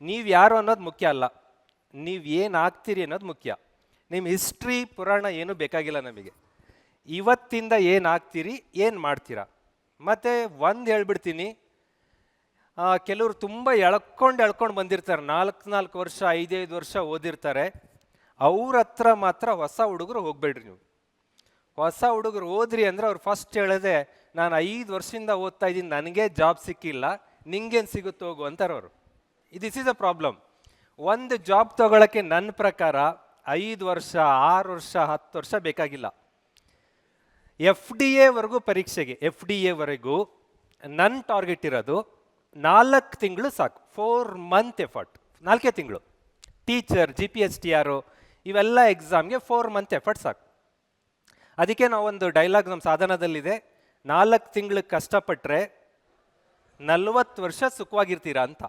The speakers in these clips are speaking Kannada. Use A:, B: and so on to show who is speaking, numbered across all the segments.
A: ನೀವು ಯಾರು ಅನ್ನೋದು ಮುಖ್ಯ ಅಲ್ಲ. ನೀವು ಏನು ಆಗ್ತೀರಿ ಅನ್ನೋದು ಮುಖ್ಯ. ನಿಮ್ಮ ಹಿಸ್ಟ್ರಿ, ಪುರಾಣ ಏನೂ ಬೇಕಾಗಿಲ್ಲ ನಮಗೆ. ಇವತ್ತಿಂದ ಏನು ಆಗ್ತೀರಿ, ಏನು ಮಾಡ್ತೀರಾ? ಮತ್ತು ಒಂದು ಹೇಳ್ಬಿಡ್ತೀನಿ. ಕೆಲವರು ತುಂಬ ಎಳ್ಕೊಂಡು ಎಳ್ಕೊಂಡು ಬಂದಿರ್ತಾರೆ. ನಾಲ್ಕು ನಾಲ್ಕು ವರ್ಷ, ಐದೈದು ವರ್ಷ ಓದಿರ್ತಾರೆ. ಅವ್ರ ಹತ್ರ ಮಾತ್ರ ಹೊಸ ಹುಡುಗರು ಹೋಗ್ಬೇಡ್ರಿ ನೀವು. ಹೊಸ ಹುಡುಗರು ಓದ್ರಿ ಅಂದ್ರೆ ಅವ್ರು ಫಸ್ಟ್ ಹೇಳದೆ, ನಾನು ಐದು ವರ್ಷದಿಂದ ಓದ್ತಾ ಇದ್ದೀನಿ, ನನಗೆ ಜಾಬ್ ಸಿಕ್ಕಿಲ್ಲ, ನಿಂಗೇನು ಸಿಗುತ್ತೋ ಹೋಗು ಅಂತಾರೆ ಅವರು ದಿಸ್ ಇಸ್ ಅ ಪ್ರಾಬ್ಲಮ್ ಒಂದು ಜಾಬ್ ತಗೊಳಕ್ಕೆ ನನ್ನ ಪ್ರಕಾರ ಐದು ವರ್ಷ, ಆರು ವರ್ಷ, ಹತ್ತು ವರ್ಷ ಬೇಕಾಗಿಲ್ಲ. ಎಫ್ ಡಿ ಎವರೆಗೂ ಪರೀಕ್ಷೆಗೆ ಎಫ್ ಡಿ ಎವರೆಗೂ ನನ್ನ ಟಾರ್ಗೆಟ್ ಇರೋದು ನಾಲ್ಕು ತಿಂಗಳು ಸಾಕು. ಫೋರ್ ಮಂತ್ ಎಫರ್ಟ್ ನಾಲ್ಕೇ ತಿಂಗಳು. Teacher G P S T ಆರು ಇವೆಲ್ಲ ಎಕ್ಸಾಮ್ಗೆ ಫೋರ್ ಮಂತ್ ಎಫರ್ಟ್ ಸಾಕು. ಅದಕ್ಕೆ ನಾವೊಂದು ಡೈಲಾಗ್ ನಮ್ಮ ಸಾಧನದಲ್ಲಿದೆ. ನಾಲ್ಕು ತಿಂಗಳು ಕಷ್ಟಪಟ್ಟರೆ ನಲ್ವತ್ತು ವರ್ಷ ಸುಖವಾಗಿರ್ತೀರಾ ಅಂತ.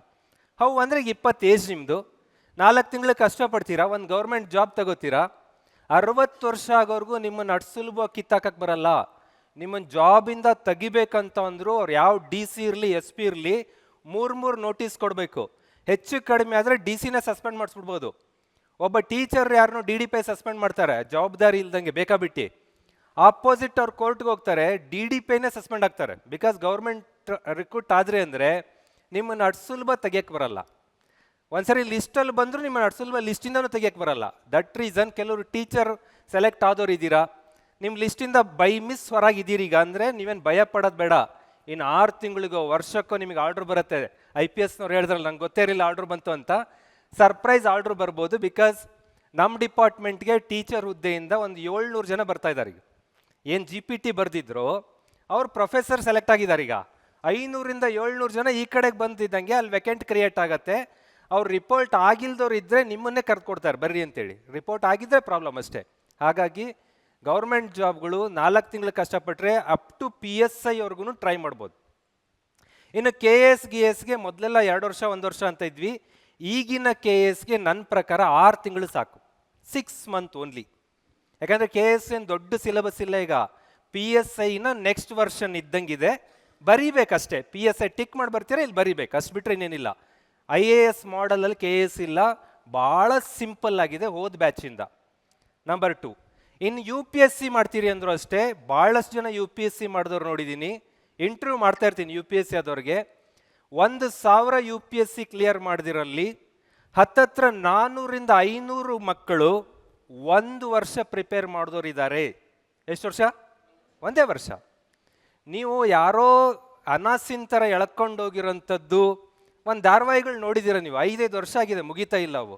A: ಹೌ ಅಂದರೆ ಇಪ್ಪತ್ತು ಏಜ್ ನಿಮ್ಮದು ನಾಲ್ಕು ತಿಂಗಳು ಕಷ್ಟಪಡ್ತೀರಾ? ಒಂದು ಗೌರ್ಮೆಂಟ್ ಜಾಬ್ ತಗೋತೀರಾ? ಅರವತ್ತು ವರ್ಷ ಆಗೋರ್ಗೂ ನಿಮ್ಮನ್ನು ಅಟ್ ಕಿತ್ತಾಕಕ್ಕೆ ಬರಲ್ಲ. ನಿಮ್ಮನ್ನು ಜಾಬಿಂದ ತೆಗಿಬೇಕಂತ ಅಂದರೂ ಅವ್ರು ಯಾವ ಡಿ ಸಿ ಇರಲಿ ಎಸ್ ಪಿ ಇರಲಿ, ಮೂರು ಮೂರು ನೋಟಿಸ್ ಕೊಡಬೇಕು. ಹೆಚ್ಚು ಕಡಿಮೆ ಆದರೆ ಡಿ ಸಿನೇ ಸಸ್ಪೆಂಡ್ ಮಾಡಿಸ್ಬಿಡ್ಬೋದು. ಒಬ್ಬ ಟೀಚರ್ ಯಾರನ್ನೂ ಡಿ ಡಿ ಪಿ ಸಸ್ಪೆಂಡ್ ಮಾಡ್ತಾರೆ. ಜವಾಬ್ದಾರಿ ಇಲ್ದಂಗೆ ಬೇಕಾಬಿಟ್ಟು ಆಪೋಸಿಟ್ ಅವ್ರು ಕೋರ್ಟ್ಗೆ ಹೋಗ್ತಾರೆ ಡಿ ಡಿ ಪಿನೇ ಸಸ್ಪೆಂಡ್ ಆಗ್ತಾರೆ. ಬಿಕಾಸ್ ಗೌರ್ಮೆಂಟ್ ರಿಕ್ರೂಟ್ ಆದರೆ ಅಂದರೆ ನಿಮ್ಮನ್ನು ಅಷ್ಟು ಸುಲಭ ತೆಗಿಯಕ್ಕೆ ಬರಲ್ಲ. ಒಂದ್ಸರಿ ಲಿಸ್ಟಲ್ಲಿ ಬಂದರೂ ನಿಮ್ಮನ್ನು ಅಷ್ಟು ಸುಲಭ ಲಿಸ್ಟಿಂದನೂ ತೆಗಿಯಕ್ಕೆ ಬರಲ್ಲ. ದಟ್ ರೀಸನ್ ಕೆಲವರು ಟೀಚರ್ ಸೆಲೆಕ್ಟ್ ಆದವ್ರು ಇದ್ದೀರಾ? ನಿಮ್ಮ ಲಿಸ್ಟಿಂದ ಬೈ ಮಿಸ್ ಈಗ ಅಂದರೆ ನೀವೇನು ಭಯ ಪಡೋದು ಬೇಡ. ಇನ್ನು ಆರು ತಿಂಗಳಿಗೋ ವರ್ಷಕ್ಕೋ ನಿಮಗೆ ಆರ್ಡ್ರ್ ಬರುತ್ತೆ. ಐ ಪಿ ಎಸ್ನವ್ರು ಹೇಳಿದ್ರಲ್ಲ, ನಂಗೆ ಗೊತ್ತೇ ಇರಲಿಲ್ಲ ಆರ್ಡ್ರ್ ಬಂತು ಅಂತ. ಸರ್ಪ್ರೈಸ್ ಆರ್ಡ್ರ್ ಬರ್ಬೋದು ಬಿಕಾಸ್ ನಮ್ಮ ಡಿಪಾರ್ಟ್ಮೆಂಟ್ಗೆ ಟೀಚರ್ ಹುದ್ದೆಯಿಂದ ಒಂದು ಏಳ್ನೂರು ಜನ ಬರ್ತಾ ಇದ್ದಾರೆ ಈಗ. ಏನು ಜಿ ಪಿ ಟಿ ಬರೆದಿದ್ರು ಅವ್ರು ಪ್ರೊಫೆಸರ್ ಸೆಲೆಕ್ಟ್ ಆಗಿದ್ದಾರೆ ಈಗ. ಐನೂರಿಂದ ಏಳ್ನೂರು ಜನ ಈ ಕಡೆಗೆ ಬಂದಿದ್ದಂಗೆ ಅಲ್ಲಿ ವೆಕೆಂಟ್ ಕ್ರಿಯೇಟ್ ಆಗುತ್ತೆ. ಅವ್ರು ರಿಪೋರ್ಟ್ ಆಗಿಲ್ದವ್ರು ಇದ್ದರೆ ನಿಮ್ಮನ್ನೇ ಕರ್ಕೊಡ್ತಾರೆ ಬರ್ರಿ ಅಂತೇಳಿ. ರಿಪೋರ್ಟ್ ಆಗಿದ್ದರೆ ಪ್ರಾಬ್ಲಮ್ ಅಷ್ಟೇ. ಹಾಗಾಗಿ ಗೌರ್ಮೆಂಟ್ ಜಾಬ್ಗಳು ನಾಲ್ಕು ತಿಂಗಳು ಕಷ್ಟಪಟ್ಟರೆ up to P S I ಅವ್ರಿಗೂ ಟ್ರೈ ಮಾಡ್ಬೋದು. ಇನ್ನು ಕೆ ಎಸ್ ಗಿ ಎಸ್ಗೆ ಮೊದಲೆಲ್ಲ ಎರಡು ವರ್ಷ, ಒಂದು ವರ್ಷ ಅಂತ ಇದ್ವಿ. ಈಗಿನ ಕೆ ಎಸ್ಗೆ ನನ್ನ ಪ್ರಕಾರ ಆರು ತಿಂಗಳು ಸಾಕು. ಸಿಕ್ಸ್ ಮಂತ್ ಓನ್ಲಿ ಯಾಕಂದರೆ ಕೆ ಎಸ್ ಏನು ದೊಡ್ಡ ಸಿಲೆಬಸ್ ಇಲ್ಲ ಈಗ. ಪಿ ಎಸ್ ಐನ ನೆಕ್ಸ್ಟ್ ವರ್ಷನ್ ಇದ್ದಂಗಿದೆ. ಬರೀಬೇಕಷ್ಟೇ. ಪಿ ಎಸ್ ಐ ಟಿಕ್ ಮಾಡಿ ಬರ್ತೀರಾ ಇಲ್ಲಿ ಬರೀಬೇಕು? ಅಷ್ಟು ಬಿಟ್ಟರೆ ಇನ್ನೇನಿಲ್ಲ. ಐ ಎ ಎಸ್ ಮಾಡಲಲ್ಲಿ ಕೆ ಎಸ್ ಇಲ್ಲ. ಭಾಳ ಸಿಂಪಲ್ ಆಗಿದೆ ಹೋದ ಬ್ಯಾಚಿಂದ ನಂಬರ್ ಟು ಇನ್ನು ಯು ಪಿ ಎಸ್ ಸಿ ಮಾಡ್ತೀರಿ ಅಂದರೂ ಅಷ್ಟೇ ಭಾಳಷ್ಟು ಜನ ಯು ಪಿ ಎಸ್ ಸಿ ಮಾಡಿದವ್ರು ನೋಡಿದ್ದೀನಿ ಇಂಟರ್ವ್ಯೂ ಮಾಡ್ತಾ ಇರ್ತೀನಿ ಯು ಪಿ ಎಸ್ ಸಿ ಆದವ್ರಿಗೆ. ಒಂದು ಸಾವಿರ U P S C clear ಮಾಡಿದಿರಲ್ಲಿ ಹತ್ತತ್ರ ನಾನ್ನೂರಿಂದ ಐನೂರು ಮಕ್ಕಳು ಒಂದು ವರ್ಷ ಪ್ರಿಪೇರ್ ಮಾಡಿದವ್ರು ಇದ್ದಾರೆ ಎಷ್ಟು ವರ್ಷ? ಒಂದೇ ವರ್ಷ. ನೀವು ಯಾರೋ ಅನಾಸಿನ ಥರ ಎಳ್ಕೊಂಡು ಹೋಗಿರೋಂಥದ್ದು ಒಂದು ಧಾರಾವಾಹಿಗಳು ನೋಡಿದ್ದೀರ ನೀವು? ಐದೈದು ವರ್ಷ ಆಗಿದೆ, ಮುಗಿತಾ ಇಲ್ಲ ಅವು.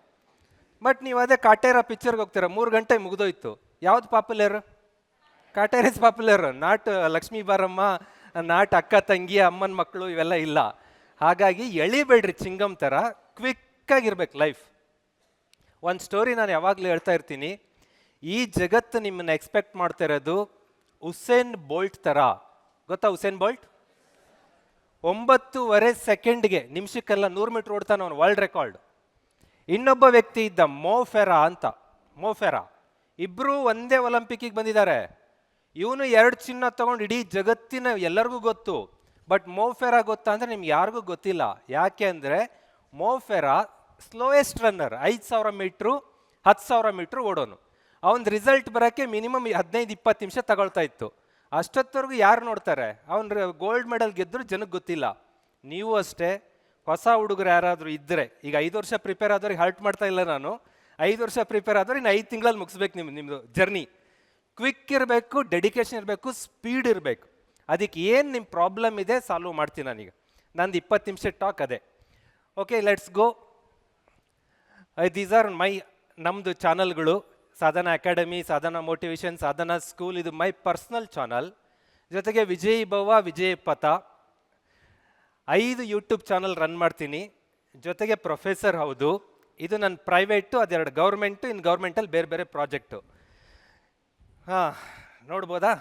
A: ಬಟ್ ನೀವು ಅದೇ ಕಾಟೇರ ಪಿಕ್ಚರ್ಗೆ ಹೋಗ್ತೀರ, ಮೂರು ಗಂಟೆ ಮುಗಿದೋಯ್ತು. ಯಾವ್ದು popular? Kaatera is popular, not Lakshmi Baramma, not Akka ತಂಗಿ, ಅಮ್ಮನ ಮಕ್ಕಳು ಇವೆಲ್ಲ ಇಲ್ಲ. ಹಾಗಾಗಿ ಎಳಿಬೇಡ್ರಿ ಚಿಂಗಮ್ ಥರ, ಕ್ವಿಕ್ಕಾಗಿರ್ಬೇಕು ಲೈಫ್. ಒಂದು ಸ್ಟೋರಿ ನಾನು ಯಾವಾಗಲೂ ಹೇಳ್ತಾ ಇರ್ತೀನಿ. ಈ ಜಗತ್ತು ನಿಮ್ಮನ್ನು ಎಕ್ಸ್ಪೆಕ್ಟ್ ಮಾಡ್ತಾ ಇರೋದು ಹುಸೇನ್ ಬೋಲ್ಟ್ ಥರ. ಗೊತ್ತಾ ಹುಸೇನ್ ಬೋಲ್ಟ್? ಒಂಬತ್ತೂವರೆ ಸೆಕೆಂಡ್ಗೆ ನಿಮಿಷಕ್ಕೆಲ್ಲ ನೂರು ಮೀಟ್ರ್ ಓಡ್ತಾನೆ ಅವನು ವರ್ಲ್ಡ್ ರೆಕಾರ್ಡ್ ಇನ್ನೊಬ್ಬ ವ್ಯಕ್ತಿ ಇದ್ದ ಮೋಫೆರಾ ಅಂತ ಮೋಫೆರಾ ಇಬ್ಬರು ಒಂದೇ ಒಲಿಂಪಿಕ್ಕಿಗೆ ಬಂದಿದ್ದಾರೆ. ಇವನು ಎರಡು ಚಿನ್ನ ತಗೊಂಡು ಇಡೀ ಜಗತ್ತಿನ ಎಲ್ಲರಿಗೂ ಗೊತ್ತು. ಬಟ್ ಮೋಫೆರಾ ಗೊತ್ತಾ ಅಂದರೆ ನಿಮ್ಗೆ ಯಾರಿಗೂ ಗೊತ್ತಿಲ್ಲ. ಯಾಕೆ ಅಂದರೆ ಮೋಫೆರಾ ಸ್ಲೋಯೆಸ್ಟ್ ರನ್ನರ್ ಐದು ಸಾವಿರ ಮೀಟ್ರು, ಹತ್ತು ಸಾವಿರ ಮೀಟ್ರು ಓಡೋನು. ಅವನ ರಿಸಲ್ಟ್ ಬರೋಕ್ಕೆ ಮಿನಿಮಮ್ ಹದಿನೈದು, ಇಪ್ಪತ್ತು ನಿಮಿಷ ತಗೊಳ್ತಾ ಇತ್ತು. ಅಷ್ಟೊತ್ತವರೆಗೂ ಯಾರು ನೋಡ್ತಾರೆ? ಅವನ ಗೋಲ್ಡ್ ಮೆಡಲ್ ಗೆದ್ದರು ಜನಕ್ಕೆ ಗೊತ್ತಿಲ್ಲ. ನೀವು ಅಷ್ಟೇ, ಹೊಸ ಹುಡುಗರು ಯಾರಾದರೂ ಇದ್ದರೆ ಈಗ ಐದು ವರ್ಷ ಪ್ರಿಪೇರ್ ಆದವ್ರಿಗೆ ಹರ್ಟ್ ಮಾಡ್ತಾ ಇಲ್ಲ ನಾನು. ಐದು ವರ್ಷ ಪ್ರಿಪೇರ್ ಆದವ್ರು ಇನ್ನು ಐದು ತಿಂಗಳಲ್ಲಿ ಮುಗಿಸ್ಬೇಕು ನಿಮ್ಮ ನಿಮ್ಮದು ಜರ್ನಿ ಕ್ವಿಕ್ ಇರಬೇಕು ಡೆಡಿಕೇಶನ್ ಇರಬೇಕು ಸ್ಪೀಡ್ ಇರಬೇಕು. ಅದಕ್ಕೆ ಏನು ನಿಮ್ಮ ಪ್ರಾಬ್ಲಮ್ ಇದೆ ಸಾಲ್ವ್ ಮಾಡ್ತೀನಿ ನಾನೀಗ. ನಂದು ಇಪ್ಪತ್ತು ನಿಮಿಷ ಟಾಕ್ ಅದೇ. Okay let's go these are my ನಮ್ಮದು ಚಾನಲ್ಗಳು Sadhana academy, Sadhana motivation Sadhana school, ಇದು ಮೈ ಪರ್ಸ್ನಲ್ ಚಾನಲ್. ಜೊತೆಗೆ ವಿಜಯ್ ಭವ ವಿಜಯ್ ಪಥ. ಐದು ಯೂಟ್ಯೂಬ್ ಚಾನಲ್ ರನ್ ಮಾಡ್ತೀನಿ. ಜೊತೆಗೆ ಪ್ರೊಫೆಸರ್ ಹೌದು. ಇದು ನನ್ನ ಪ್ರೈವೇಟು, ಅದೆರಡು ಗೌರ್ಮೆಂಟು ಇನ್ನು ಗೌರ್ಮೆಂಟಲ್ಲಿ ಬೇರೆ ಬೇರೆ ಪ್ರಾಜೆಕ್ಟು. ಹಾಂ, ನೋಡ್ಬೋದಾ?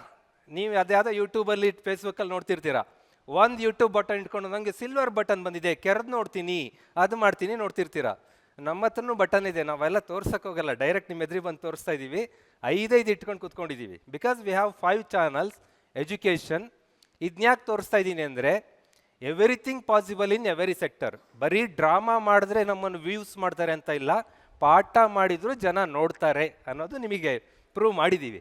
A: ನೀವು ಅದ್ಯಾವುದೋ ಯೂಟ್ಯೂಬಲ್ಲಿ, ಫೇಸ್ಬುಕ್ಕಲ್ಲಿ ನೋಡ್ತಿರ್ತೀರಾ. ಒಂದು ಯೂಟ್ಯೂಬ್ ಬಟನ್ ಇಟ್ಕೊಂಡು ನನಗೆ ಸಿಲ್ವರ್ ಬಟನ್ ಬಂದಿದೆ. ಕೆರೆದು ನೋಡ್ತೀನಿ. ಅದು ಮಾಡ್ತೀನಿ, ನೋಡ್ತಿರ್ತೀರಾ. ನಮ್ಮ ಹತ್ರನು ಬಟನ್ ಇದೆ, ನಾವೆಲ್ಲ ತೋರ್ಸಕ್ಕೆ ಹೋಗಲ್ಲ ಡೈರೆಕ್ಟ್ ನಿಮ್ಮ ಎದುರಿಗೆ ಬಂದು ತೋರಿಸ್ತಾ ಇದ್ದೀವಿ ಐದೈದು ಇಟ್ಕೊಂಡು ಕೂತ್ಕೊಂಡಿದ್ದೀವಿ because we have five channels education ಇದನ್ಯಾಕೆ ತೋರಿಸ್ತಾ ಇದ್ದೀನಿ ಅಂದರೆ everything possible in every sector ಬರೀ ಡ್ರಾಮಾ ಮಾಡಿದ್ರೆ ನಮ್ಮನ್ನು ವ್ಯೂಸ್ ಮಾಡ್ತಾರೆ ಅಂತ ಇಲ್ಲ, ಪಾಠ ಮಾಡಿದರೂ ಜನ ನೋಡ್ತಾರೆ ಅನ್ನೋದು ನಿಮಗೆ ಪ್ರೂವ್ ಮಾಡಿದ್ದೀವಿ